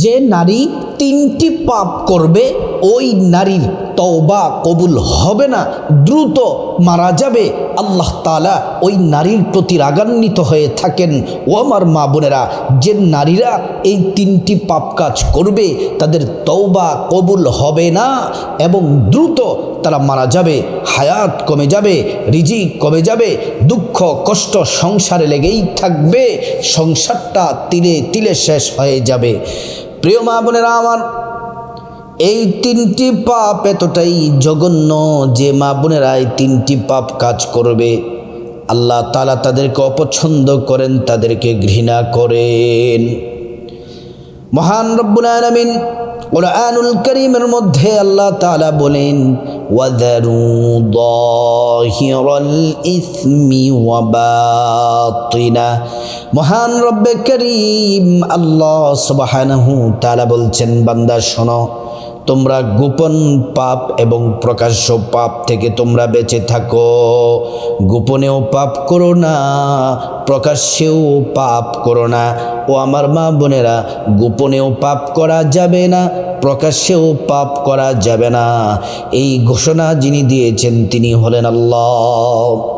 যে নারী তিনটি পাপ করবে, ওই নারীর তওবা কবুল হবে না। দ্রুত মারা যাবে। আল্লাহ তালা ওই নারীর প্রতি রাগান্বিত হয়ে থাকেন। ও আমার মা বোনেরা, যে নারীরা এই তিনটি পাপ কাজ করবে, তাদের তওবা কবুল হবে না এবং দ্রুত তারা মারা যাবে। হায়াত কমে যাবে, রিজিক কমে যাবে, দুঃখ, কষ্ট সংসারে লেগেই থাকবে, সংসারটা তিলে তিলে শেষ হয়ে যাবে। প্রিয় মা বোনেরা আমার, এই তিনটি পাপ এতটাই জঘন্য যে মা বোনেরা এই তিনটি পাপ কাজ করবে। আল্লাহ তালা তাদেরকে অপছন্দ করেন, তাদেরকে ঘৃণা করেন। মহান রব্বুল আলমিন কোরআনুল করিমের মধ্যে আল্লাহ তালা বলেন মহান রব্বে করিম আল্লাহ সুবহানাহু তাআলা বলছেন, বান্দা শোনো তোমরা গোপন পাপ এবং প্রকাশ্য পাপ থেকে তোমরা বেঁচে থাকো। গোপনেও পাপ করো না, প্রকাশ্যেও পাপ করো না। ও আমার মা বোনেরা, গোপনেও পাপ করা যাবে না, প্রকাশ্যেও পাপ করা যাবে না। এই ঘোষণা যিনি দিয়েছেন, তিনি হলেন আল্লাহ।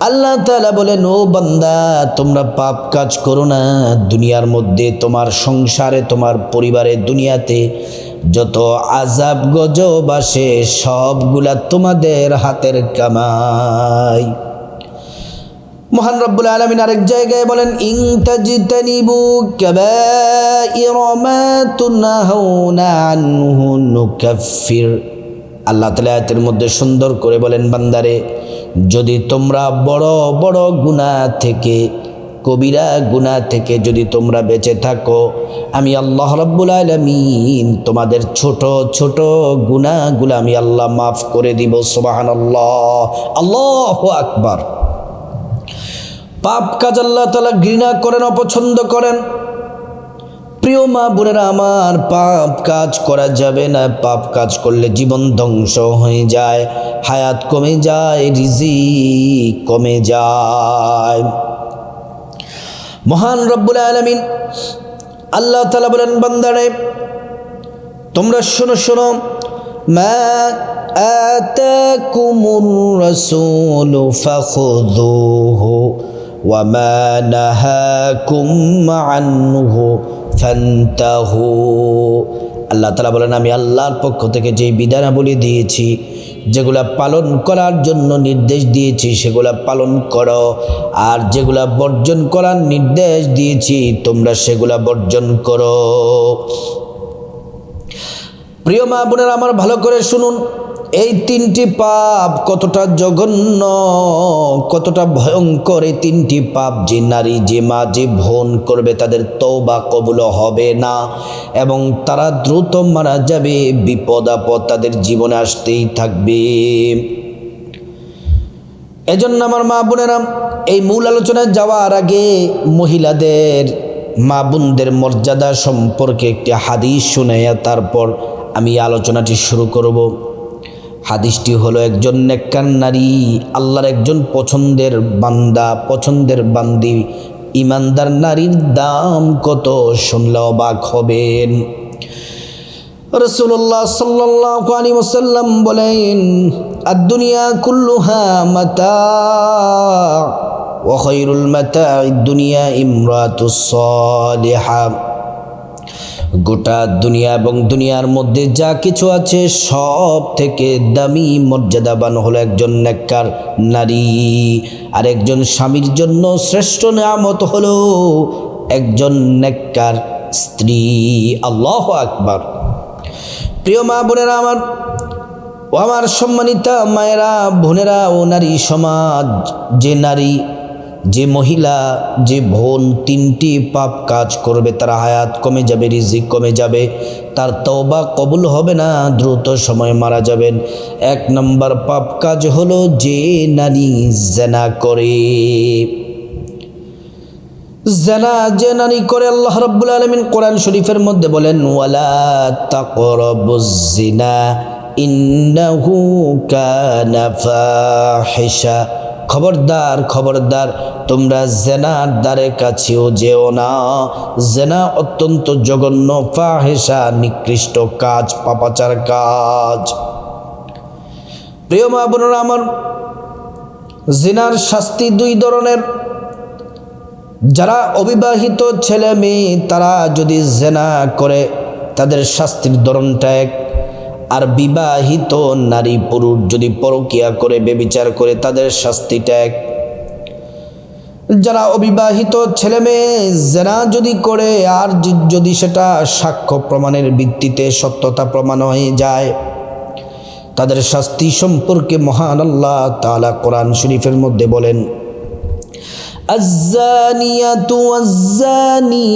আল্লাহ তালা বলেন, ও বান্দা, তোমরা পাপ কাজ করো না। দুনিয়ার মধ্যে তোমার সংসারে, তোমার পরিবারে, দুনিয়াতে যত আজাব গজব আসে, সবগুলা তোমাদের হাতের কামাই। মহান রব্বুল আলমিন আরেক জায়গায় বলেন, ইং তাজিতানিবু কাবাইরা মা তুনহাউনা আনহু, নুকাফির। আল্লাহ তালা আয়াতের মধ্যে সুন্দর করে বলেন, বান্দারে, যদি তোমরা বড় বড় গুণা থেকে, কবিরা গুণা থেকে যদি তোমরা বেঁচে থাকো, আমি আল্লাহ রব্বুল আলমিন তোমাদের ছোট ছোট গুণাগুলো আমি আল্লাহ মাফ করে দিব সোবাহান আল্লাহ আল্লাহ আকবার। পাপ কাজ আল্লাহ তালা ঘৃণা করেন, অপছন্দ করেন। প্রিয় মা বোনেরা, আমার পাপ কাজ করা যাবে না। পাপ কাজ করলে জীবন ধ্বংস হয়ে যায়, হায়াত কমে যায় রিজি কমে যায়। মহান রব্বুল আলমিন আল্লাহ তালা বলেন, বান্দারে, তোমরা শোনো শোনো, মা আতাকুমুর রাসূলু ফাখুযুহু ওয়া মা নাহাকুম আনহু ফান্তাহু আল্লাহ তালা বলেন, আমি আল্লাহর পক্ষ থেকে যেই বিধানাবলী দিয়েছি, যেগুলা পালন করার জন্য নির্দেশ দিয়েছি, সেগুলা পালন করো। আর যেগুলা বর্জন করার নির্দেশ দিয়েছি, তোমরা সেগুলা বর্জন করো। প্রিয় মা বোনের, আমার ভালো করে শুনুন। এই তিনটি পাপ কতটা জঘন্য, কতটা ভয়ঙ্কর এই তিনটি পাপ যে নারী, যে মা, যে ভন করবে তাদের তৌবা কবুল হবে না এবং তারা দ্রুত মারা যাবে, বিপদ আপদ তাদের জীবনে আসতেই থাকবে। এজন্য আমার মা বোনেরা, এই মূল আলোচনায় যাওয়ার আগে মহিলাদের, মা বোনদের মর্যাদা সম্পর্কে একটি হাদিস শুনে তারপর আমি আলোচনাটি শুরু করব। হাদিসটি হলো একজন নেককার নারী, আল্লাহর একজন পছন্দের বান্দা, পছন্দের বান্দি। ইমানদার নারীর দাম কত শুনলে অবাক হবেন। রসুল্লাহ সাল্লাহ আলী ওসাল্লাম বলেন আর দুনিয়া কুল্লুহা মাতা ওখৈরুল মাতা দুনিয়া ইমরাতুসলিহা গোটা দুনিয়া এবং দুনিয়ার মধ্যে যা কিছু আছে সব থেকে দামি মর্যাদাবান হলো একজন নেককার নারী। আর একজন স্বামীর জন্য শ্রেষ্ঠ নামত হলো একজন নেককার স্ত্রী। আল্লাহ আকবার। প্রিয় মা বোনেরা আমার ও আমার সম্মানিতা মায়েরা, বোনেরা ও নারী সমাজ, যে নারী যে মহিলা, যে বোন তিনটি পাপ কাজ করবে, তার হায়াত কমে যাবে, রিজিক কমে যাবে, তার তওবা কবুল হবে না, দ্রুত সময় মারা যাবেন। এক নম্বর পাপ কাজ হলো যে নারী জেনা করে। জানা, যে নারী করে আল্লাহ রাব্বুল আলামিন কোরআন শরীফের মধ্যে বলেন, ওয়ালা তাকরাবুজ জিনা ইন্নাহু কানা ফাহিশা খবরদার খবরদার, তোমরা জেনার দ্বারের কাছেও যেও না। জেনা অত্যন্ত জঘন্য ফাহেসা নিকৃষ্ট কাজ, পাপাচার কাজ। প্রিয় মা বোনেরা আমার, জেনার শাস্তি দুই ধরনের। যারা অবিবাহিত ছেলে মেয়ে, তারা যদি জেনা করে, তাদের শাস্তির ধরনটা এক। আর বিবাহিত নারী পুরুষ যদি পরকিয়া করে, বেবিচার করে, তাদের শাস্তিটা এক যারা অবিবাহিত ছেলে মেয়ে জেনা যদি করে, আর যদি সেটা সাক্ষ্য প্রমাণের ভিত্তিতে সত্যতা প্রমাণ হয়ে যায়, তাদের শাস্তি সম্পর্কে মহান আল্লাহ তাআলা কোরআন শরীফের মধ্যে বলেন الزانية والزاني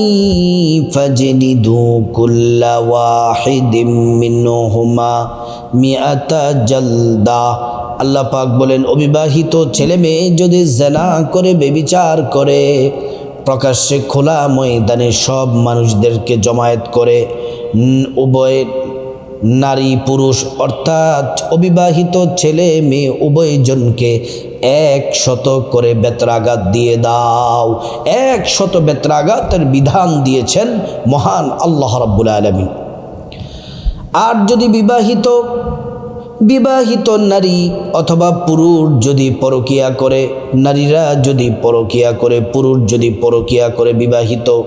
فاجلدوا كل واحد منهما مئة جلدة আল্লাহ পাক বলেন অবিবাহিত ছেলে মেয়ে যদি জেনা করে বেবিচার করে প্রকাশ্যে খোলা ময়দানে সব মানুষদেরকে জমায়েত করে উম, উভয় নারী পুরুষ অর্থাৎ অবিবাহিত ছেলে মেয়ে উভয়জনকে এক শত করে বেত্রাঘাত দিয়ে দাও। এক শত বেত্রাঘাতের বিধান দিয়েছেন মহান আল্লাহ রাব্বুল আলমিন। আর যদি বিবাহিত বিবাহিত নারী অথবা পুরুষ যদি পরকিয়া করে, নারীরা যদি পরকিয়া করে, পুরুষ যদি পরকিয়া করে বিবাহিত,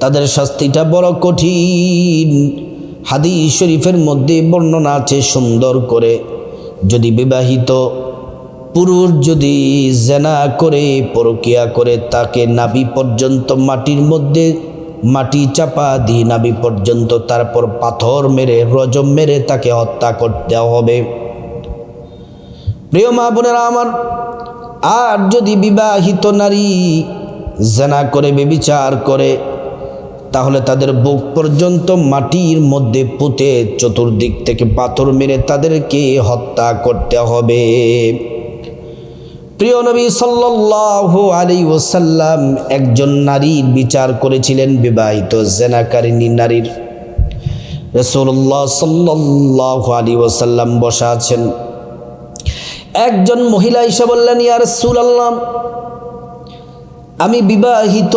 তাদের শাস্তিটা বড় কঠিন। হাদিস শরীফের মধ্যে বর্ণনা আছে সুন্দর করে, যদি বিবাহিত পুরুষ যদি জেনা করে, পরকিয়া করে, তাকে নাভি পর্যন্ত মাটির মধ্যে মাটি চাপা দিয়ে নাভি পর্যন্ত তারপর পাথর মেরে, রজম মেরে তাকে হত্যা করতে হবে। প্রিয় মা বোনেরা আমার, আর যদি বিবাহিত নারী জেনা করে বেবিচার করে, তাহলে তাদের বুক পর্যন্ত মাটির মধ্যে পুঁতে চতুর্দিক থেকে পাথর মেরে তাদেরকে হত্যা করতে হবে। প্রিয় নবী সাল্লাল্লাহু আলী ওসাল্লাম একজন নারীর বিচার করেছিলেন বিবাহিত জেনাকারিনী নারীর। রসুল্লাহ সাল্লাল্লাহু আলী ওসাল্লাম বসা আছেন। একজন মহিলা এসে বললেন, ইয়া রাসূলুল্লাহ, আমি বিবাহিত,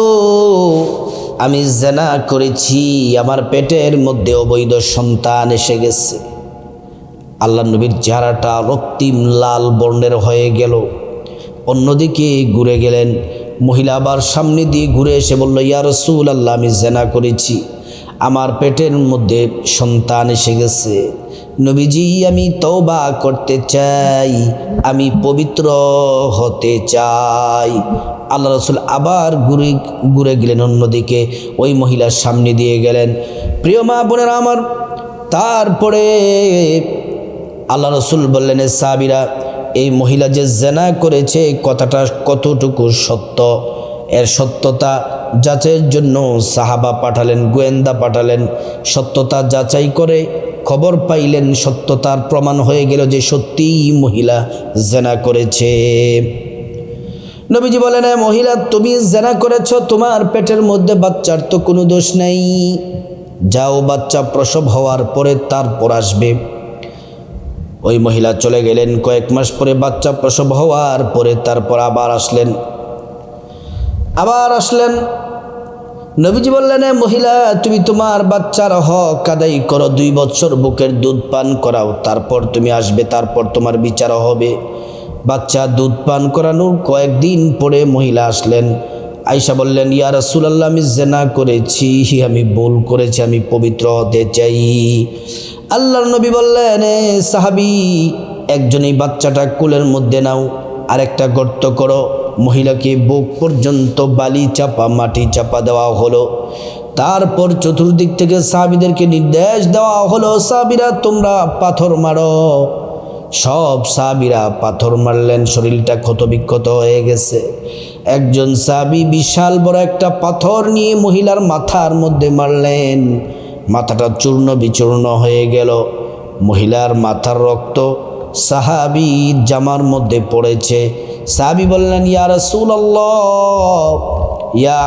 আমি জেনা করেছি, আমার পেটের মধ্যে অবৈধ সন্তান এসে গেছে। আল্লাহ নবীর চেহারাটা রক্তিম লাল বর্ণের হয়ে গেল। অন্যদিকে ঘুরে গেলেন। মহিলা আবার সামনে দিয়ে ঘুরে এসে বলল, ইয়া রসুল আল্লাহ আমি জেনা করেছি। আমার পেটের মধ্যে সন্তান এসে গেছে। নবীজি, আমি তওবা করতে চাই। আমি পবিত্র হতে চাই। আল্লাহ রসুল আবার ঘুরে ঘুরে গেলেন। অন্যদিকে ওই মহিলার সামনে দিয়ে গেলেন। প্রিয় মা বোনেরা আমার, তারপরে আল্লাহ রসুল বললেন সাবিরা এই মহিলা যে জেনা করেছে কথাটা কতটুকু সত্য? এর সত্যতা যাচাইয়ের জন্য সাহাবা পাঠালেন, গোয়েন্দা পাঠালেন। সত্যতা যাচাই করে খবর পাইলেন, সত্যতার প্রমাণ হয়ে গেল যে সত্যিই মহিলা জেনা করেছে। নবীজি বলেন, "এ মহিলা, তুমি জেনা করেছ, তোমার পেটের মধ্যে বাচ্চার তো কোনো দোষ নেই। যাও বাচ্চা প্রসব হওয়ার পরে তারপর আসবে। ওই মহিলা চলে গেলেন কয়েক মাস পরে বাচ্চা প্রসব হওয়ার পরে তারপর আবার আসলেন। আবার আসলেন। নবীজি বললেন, "এ মহিলা, তুমি তোমার বাচ্চার হক আদায় করো, দুই বছর বুকের দুধ পান করাও, তারপর তুমি আসবে, তারপর তোমার বিচার হবে। বাচ্চা দুধ পান করানোর কয়েকদিন পরে মহিলা আসলেন। আয়সা বললেন, ইয়া রাসূলুল্লাহ, আমি জেনা করেছি, আমি ভুল করেছি, আমি পবিত্র হতে চাই। আল্লাহর নবী বললেন, "এ সাহাবি একজন এই বাচ্চাটা কোলের মধ্যে নাও, আরেকটা গর্ত করো। মহিলাকে বুক পর্যন্ত বালি চাপা, মাটি চাপা দেওয়া হলো। তারপর চতুর্দিক থেকে সাহাবিদেরকে নির্দেশ দেওয়া হলো, সাহাবিরা, তোমরা পাথর মারো। সব সাহাবিরা পাথর মারলেন, শরীরটা ক্ষতবিক্ষত হয়ে গেছে। একজন সাবি বিশাল বড় একটা পাথর নিয়ে মহিলার মাথার মধ্যে মারলেন। মাথাটা চূর্ণ বিচূর্ণ হয়ে গেল। মহিলার মাথার রক্ত সাহাবি জামার মধ্যে পড়েছে। সাহাবি বললেন, ইয়া রাসূলুল্লাহ, ইয়া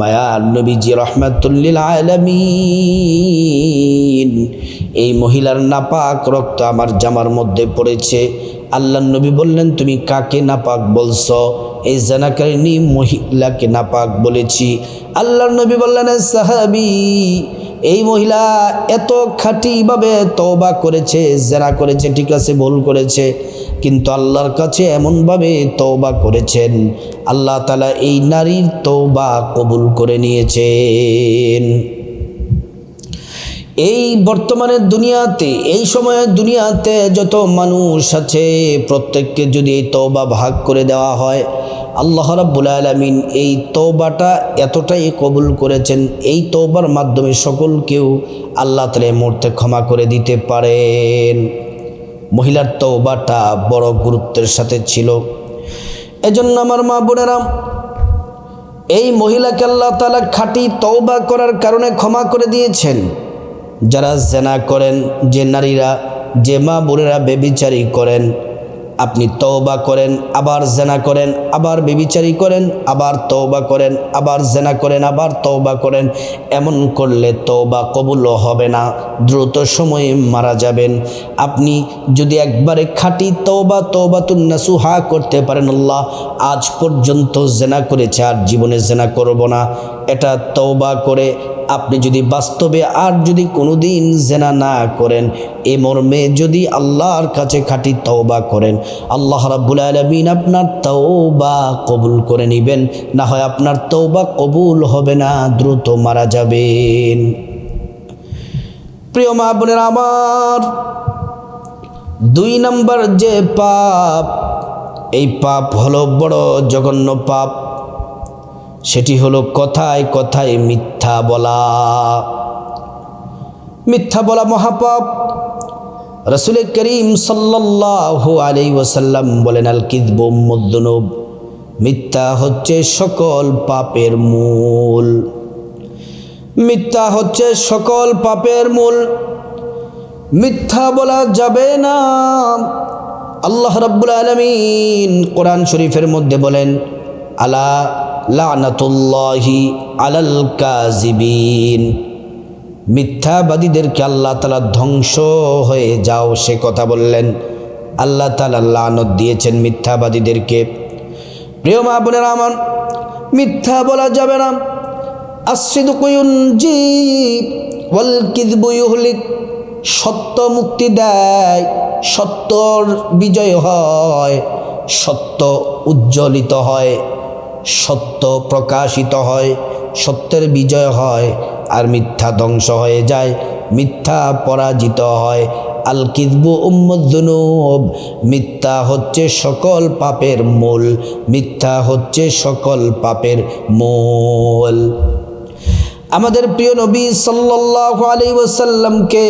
মায়ার নবীজি রহমাতুল্লিল আলামিন, এই মহিলার নাপাক রক্ত আমার জামার মধ্যে পড়েছে। আল্লাহ নবী বললেন, তুমি কাকে নাপাক বলছো? এই জানাকারিনী মহিলাকে নাপাক বলেছি। আল্লাহ নবী বললেন, সাহাবি, এই মহিলা এত খাঁটিভাবে তওবা করেছে, জেনা করেছে, ঠিক আছে, ভুল করেছে, কিন্তু আল্লাহর কাছে এমনভাবে তওবা করেছেন, আল্লাহ তালা এই নারীর তওবা কবুল করে নিয়েছেন। এই বর্তমানের দুনিয়াতে, এই সময়ের দুনিয়াতে যত মানুষ আছে, প্রত্যেককে যদি এই তওবা ভাগ করে দেওয়া হয়, আল্লাহ রাব্বুল আলামিন এই তওবাটা এতটাই কবুল করেছেন, এই তওবার মাধ্যমে সকলকেও আল্লাহ তালে মুহূর্তে ক্ষমা করে দিতে পারেন। মহিলার তওবাটা বড় গুরুত্বের সাথে ছিল। এজন্য আমার মা বোনেরা, এই মহিলাকে আল্লাহ তালা খাঁটি তওবা করার কারণে ক্ষমা করে দিয়েছেন। যারা জেনা করেন, যে নারীরা, যে মা বোনেরা বেবিচারি করেন, আপনি তওবা করেন, আবার জেনা করেন, আবার বেবিচারি করেন, আবার তওবা করেন, আবার জেনা করেন, আবার তওবা করেন, এমন করলে তওবা কবুল হবে না, দ্রুত সময়ে মারা যাবেন। আপনি যদি একবারে খাঁটি তওবা, তওবাতুন নাসুহা করতে পারেন আল্লাহ, আজ পর্যন্ত জেনা করেছে, আর জীবনে জেনা করব না। এটা তওবা করে আপনি যদি বাস্তবে আর যদি কোনোদিন জেনা না করেন, এ মর্মে যদি আল্লাহর কাছে খাঁটি তওবা করেন, আল্লাহ রাব্বুল আলামিন আপনার তওবা কবুল করে নেবেন। না হয় আপনার তওবা কবুল হবে না, দ্রুত মারা যাবেন। প্রিয় মা বোনের আমার, দুই নম্বর যে পাপ, এই পাপ হলো বড় জঘন্য পাপ। সেটি হলো কথায় কথায় মিথ্যা বলা। মিথ্যা বলা মহাপাপ। রসুল করিম সাল্লাল্লাহু আলাই ওসাল্লাম বলেন, আল কিদব মিথ্যা হচ্ছে সকল পাপের মূল। মিথ্যা হচ্ছে সকল পাপের মূল। মিথ্যা বলা যাবে না। আল্লাহ রাব্বুল আলামিন কোরআন শরীফের মধ্যে বলেন, আলা লানাতুল্লাহি আলাল কাজিবিন মিথ্যাবাদীদেরকে আল্লাহ তালা ধ্বংস হয়ে যাও, সে কথা বললেন। আল্লাহ তালা লানত দিয়েছেন মিথ্যাবাদীদেরকে। প্রিয় মা বোনের আমার, মিথ্যা বলা যাবে না। আশ্রিদ জি ওয়াল কিদবু ইউহলিক, সত্য মুক্তি দেয়, সত্যর বিজয় হয়, সত্য উজ্জ্বলিত হয়। সত্য প্রকাশিত হয়, সত্যের বিজয় হয় আর মিথ্যা ধ্বংস হয়ে যায়, মিথ্যা পরাজিত হয়। আল কিদবু উম্মুদ্দুনুব মিথ্যা হচ্ছে সকল পাপের মূল, মিথ্যা হচ্ছে সকল পাপের মূল। আমাদের প্রিয় নবী সাল্লাল্লাহু আলাইহি ওয়াসাল্লামকে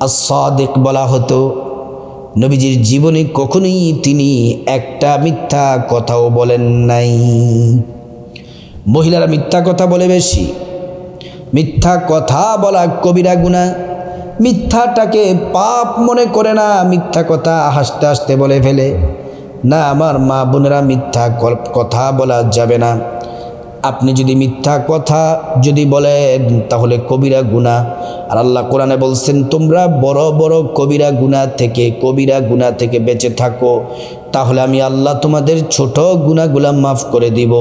আসাদিক বলা হতো। নবীজির জীবনে কখনোই তিনি একটা মিথ্যা কথাও বলেন নাই। মহিলারা মিথ্যা কথা বলে বেশি। মিথ্যা কথা বলা কবিরা গুণা। মিথ্যাটাকে পাপ মনে করে না, মিথ্যা কথা হাসতে হাসতে বলে ফেলে। না, আমার মা বোনেরা মিথ্যা কথা বলা যাবে না। আপনি যদি মিথ্যা কথা যদি বলেন, তাহলে কবিরা গুণা আর আল্লাহ কোরআনে বলছেন, তোমরা বড় বড় কবিরা গুণা থেকে, কবিরা গুণা থেকে বেঁচে থাকো। তাহলে আমি আল্লাহ তোমাদের ছোট গুণাগুলা মাফ করে দিব।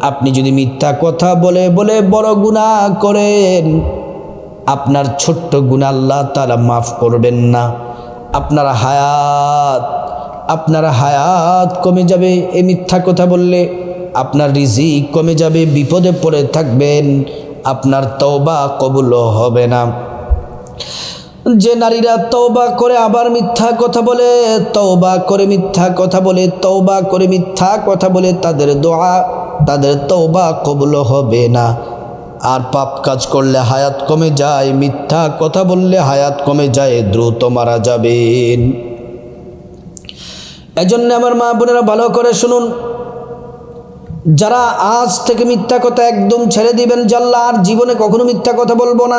আপনি যদি মিথ্যা কথা বলে বলে বড় গুণা করেন, আপনার ছোট্ট গুণা আল্লাহ তারা মাফ করবেন না। আপনার হায়াত আপনার হায়াত কমে যাবে। এ মিথ্যা কথা বললে আপনার রিজিক কমে যাবে, বিপদে পড়ে থাকবেন, আপনার তওবা কবুল হবে না। যে নারীরা তওবা করে আবার মিথ্যা কথা বলে, তওবা করে মিথ্যা কথা বলে, তওবা করে মিথ্যা কথা বলে, তাদের দোয়া, তাদের তওবা কবুল হবে না। আর পাপ কাজ করলে হায়াত কমে যায়, মিথ্যা কথা বললে হায়াত কমে যায়, দ্রুত মারা যাবেন। এজন্য আমার মা বোনেরা ভালো করে শুনুন। যারা আজ থেকে মিথ্যা কথা একদম ছেড়ে দিবেন জাল্লা আর জীবনে কখনো মিথ্যা কথা বলব না।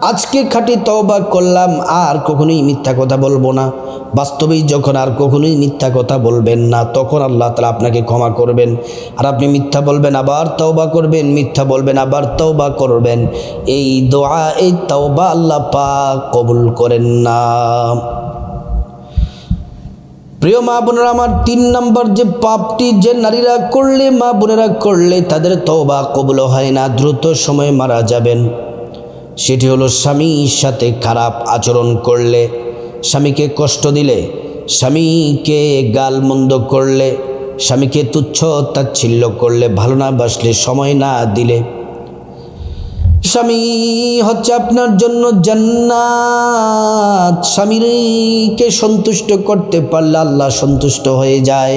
আজকে খাঁটি তওবা করলাম, আর কখনোই মিথ্যা কথা বলব না। বাস্তবেই যখন আর কখনোই মিথ্যা কথা বলবেন না, তখন আল্লাহ তালা আপনাকে ক্ষমা করবেন। আর আপনি মিথ্যা বলবেন, আবার তওবা করবেন, মিথ্যা বলবেন, আবার তওবা করবেন। এই দোয়া, এই তওবা আল্লাহ পাক কবুল করেন না। প্রিয় মা বোনেরা, আমার তিন নম্বর যে পাপটি যে নারীরা করলে, মা বোনেরা করলে তাদের তওবা কবুল হয় না, দ্রুত সময়ে মারা যাবেন। সেটি হলো স্বামীর সাথে খারাপ আচরণ করলে, স্বামীকে কষ্ট দিলে, স্বামীকে গালমন্দ করলে, স্বামীকে তুচ্ছ তাচ্ছিল্য করলে, ভালো না বাসলে সময় না দিলে। স্বামী হচ্ছে আপনার জন্য জান্নাত। স্বামীকে সন্তুষ্ট করতে পারলে আল্লাহ সন্তুষ্ট হয়ে যায়।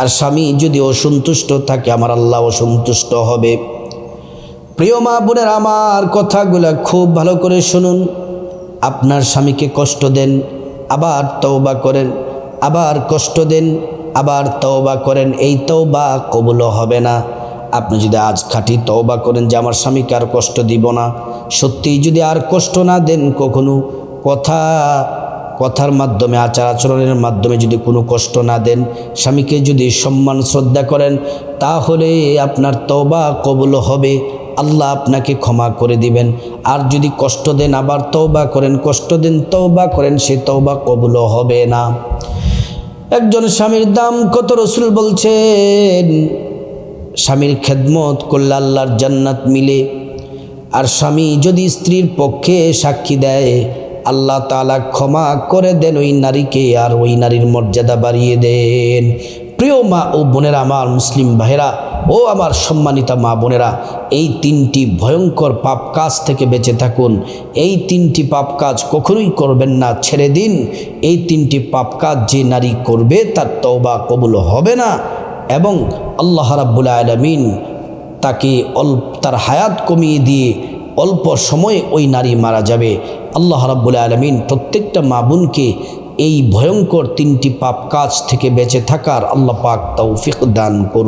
আর স্বামী যদি অসন্তুষ্ট থাকে, আমার আল্লাহ অসন্তুষ্ট হবে। প্রিয় মা বোনের, আমার কথাগুলা খুব ভালো করে শুনুন। আপনার স্বামীকে কষ্ট দেন, আবার তওবা করেন, আবার কষ্ট দেন, আবার তওবা করেন। এই তওবা কবুল হবে না। আপনি যদি আজ খাঁটি তওবা করেন যে আমার স্বামীকে আর কষ্ট দিব না, সত্যিই যদি আর কষ্ট না দেন কখনো, কথা, কথার মাধ্যমে, আচার আচরণের মাধ্যমে যদি কোনো কষ্ট না দেন, স্বামীকে যদি সম্মান, শ্রদ্ধা করেন, তাহলে আপনার তওবা কবুল হবে। আল্লাহ আপনাকে ক্ষমা করে দিবেন। আর যদি কষ্ট দেন, আবার তওবা করেন, কষ্ট দেন, তওবা করেন, সে তওবা কবুল হবে না। একজন স্বামীর দাম কত রসুল বলছেন? স্বামীর খেদমত করলে আল্লাহর জান্নাত মিলে। আর স্বামী যদি স্ত্রীর পক্ষে সাক্ষী দেয়, আল্লাহ তাআলা ক্ষমা করে দেন ওই নারীকে আর ওই নারীর মর্যাদা বাড়িয়ে দেন। প্রিয় মা ও বোনেরা, আমার মুসলিম ভাইরা ও আমার সম্মানিতা মা বোনেরা, এই তিনটি ভয়ঙ্কর পাপ কাজ থেকে বেঁচে থাকুন। এই তিনটি পাপ কাজ কখনোই করবেন না, ছেড়ে দিন। এই তিনটি পাপ কাজ যে নারী করবে, তার তওবা কবুল হবে না। এবং আল্লাহ রাব্বুল আলমিন তাকে অল্প তার হায়াত কমিয়ে দিয়ে অল্প সময়ে ওই নারী মারা যাবে। আল্লাহ রাব্বুল আলমিন প্রত্যেকটা মা বোনকে এই ভয়ঙ্কর তিনটি পাপ কাজ থেকে বেঁচে থাকার আল্লাহ পাক তৌফিক দান করুন।